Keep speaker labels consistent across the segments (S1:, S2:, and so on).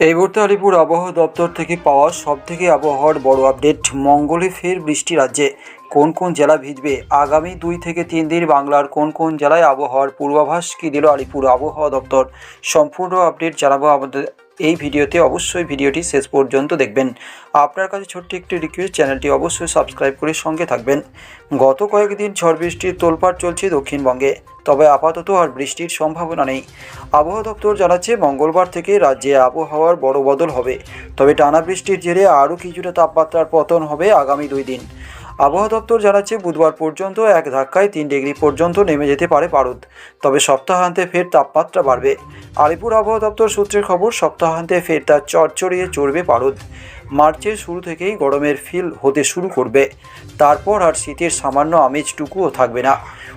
S1: এই মুহূর্তে আলিপুর আবহাওয়া দপ্তর থেকে পাওয়া সব থেকে আবহাওয়ার বড় আপডেট, মঙ্গলে ফের বৃষ্টি রাজ্যে। কোন কোন জেলা ভিজবে? আগামী দুই থেকে তিন দিন বাংলার কোন কোন জেলায় আবহাওয়ার পূর্বাভাস কী দিল আলিপুর আবহাওয়া দপ্তর? সম্পূর্ণ আপডেট জানাব আমাদের এই ভিডিওতে অবশ্যই ভিডিওটি শেষ পর্যন্ত দেখবেন। আপনার কাছে ছোট্ট একটি রিকোয়েস্ট চ্যানেলটি অবশ্যই সাবস্ক্রাইব করে সঙ্গে থাকবেন। গত কয়েকদিন ঝড় বৃষ্টির তোলপাড় চলছে দক্ষিণবঙ্গে, তবে আপাতত আর বৃষ্টির সম্ভাবনা নেই। আবহাওয়া দপ্তর জানাচ্ছে, মঙ্গলবার থেকে রাজ্যে আবহাওয়ার বড় বদল হবে, তবে টানা বৃষ্টির জেরে আরও কিছুটা তাপমাত্রার পতন হবে আগামী দুই দিন। আবহাওয়া দপ্তর জানাচ্ছে, বুধবার পর্যন্ত এক ধাক্কায় তিন ডিগ্রি পর্যন্ত নেমে যেতে পারে পারদ, তবে সপ্তাহান্তে ফের তাপমাত্রা বাড়বে। আলিপুর আবহাওয়া দপ্তর সূত্রের খবর, সপ্তাহান্তে ফের তার চড়চড়িয়ে চড়বে পারদ। মার্চের শুরু থেকেই গরমের ফিল হতে শুরু করবে। তারপর আর শীতের সামান্য আমেজটুকুও থাকবে না।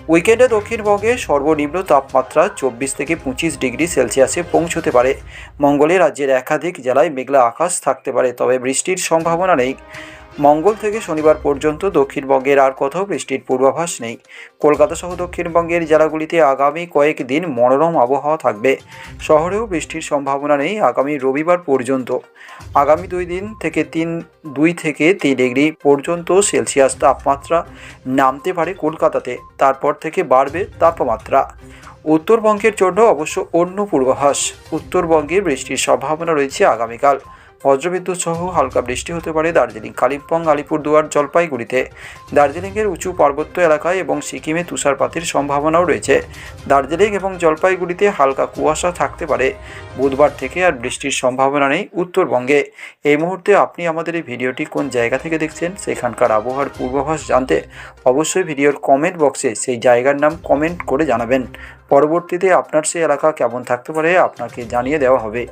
S1: উইকেন্ডে দক্ষিণবঙ্গে সর্বনিম্ন তাপমাত্রা চব্বিশ থেকে পঁচিশ ডিগ্রি সেলসিয়াসে পৌঁছতে পারে। মঙ্গলে রাজ্যের একাধিক জেলায় মেঘলা আকাশ থাকতে পারে, তবে বৃষ্টির সম্ভাবনা নেই। মঙ্গল থেকে শনিবার পর্যন্ত দক্ষিণবঙ্গের আর কোথাও বৃষ্টির পূর্বাভাস নেই। কলকাতা সহ দক্ষিণবঙ্গের জেলাগুলিতে আগামী কয়েকদিন মনোরম আবহাওয়া থাকবে। শহরেও বৃষ্টির সম্ভাবনা নেই আগামী রবিবার পর্যন্ত। আগামী দুই দিন থেকে তিন, দুই থেকে তিন ডিগ্রি পর্যন্ত সেলসিয়াস তাপমাত্রা নামতে পারে কলকাতাতে। তারপর থেকে বাড়বে তাপমাত্রা। উত্তরবঙ্গের জন্য অবশ্য অন্য পূর্বাভাস। উত্তরবঙ্গে বৃষ্টির সম্ভাবনা রয়েছে আগামীকাল। বজ্রবিদ্যুৎ সহ হালকা বৃষ্টি হতে পারে দার্জিলিং, কালিম্পং আলিপুরদুয়ার জলপাইগুড়িতে। দার্জিলিংয়ের উঁচু পার্বত্য এলাকায় এবং সিকিমে তুষারপাতের সম্ভাবনাও রয়েছে। দার্জিলিং এবং জলপাইগুড়িতে হালকা কুয়াশা থাকতে পারে। বুধবার থেকে আর বৃষ্টির সম্ভাবনা নেই উত্তরবঙ্গে। এই মুহূর্তে আপনি আমাদের এই ভিডিওটি কোন জায়গা থেকে দেখছেন, সেখানকার আবহাওয়ার পূর্বাভাস জানতে অবশ্যই ভিডিওর কমেন্ট বক্সে সেই জায়গার নাম কমেন্ট করে জানাবেন। পরবর্তীতে আপনার সেই এলাকা কেমন থাকতে পারে আপনাকে জানিয়ে দেওয়া হবে।